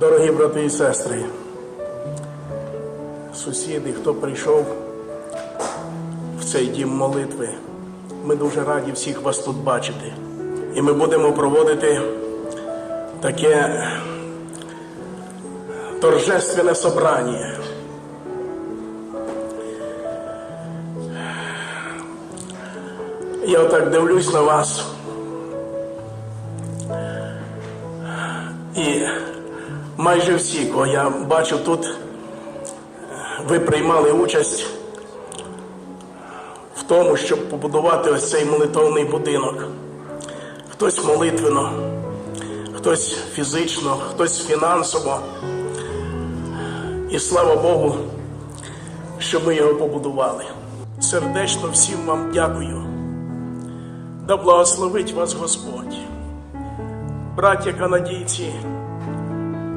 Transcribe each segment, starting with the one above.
Дорогі брати і сестри, сусіди, хто прийшов в цей дім молитви, ми дуже раді всіх вас тут бачити. І ми будемо проводити таке торжественне собрання. Я отак дивлюсь на вас. І майже всі, кого я бачу тут, ви приймали участь в тому, щоб побудувати ось цей молитовний будинок. Хтось молитвенно, хтось фізично, хтось фінансово. І слава Богу, що ми його побудували. Сердечно всім вам дякую. Да благословить вас Господь. Браття канадійці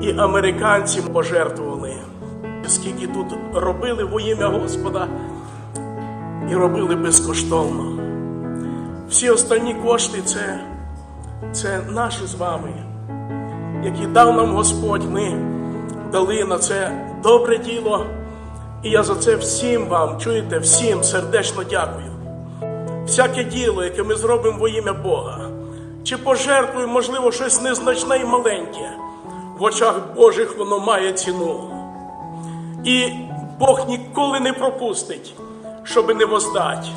і американці пожертвували, скільки тут робили во ім'я Господа і робили безкоштовно. Всі останні кошти це, це наші з вами, які дав нам Господь. Ми дали на це добре діло. І я за це всім вам, чуєте, всім сердечно дякую. Всяке діло, яке ми зробимо во ім'я Бога, чи пожертвуємо, можливо, щось незначне і маленьке, в очах Божих воно має ціну. І Бог ніколи не пропустить, щоби не воздать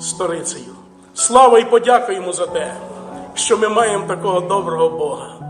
сторицею. Слава і подяка йому за те, що ми маємо такого доброго Бога.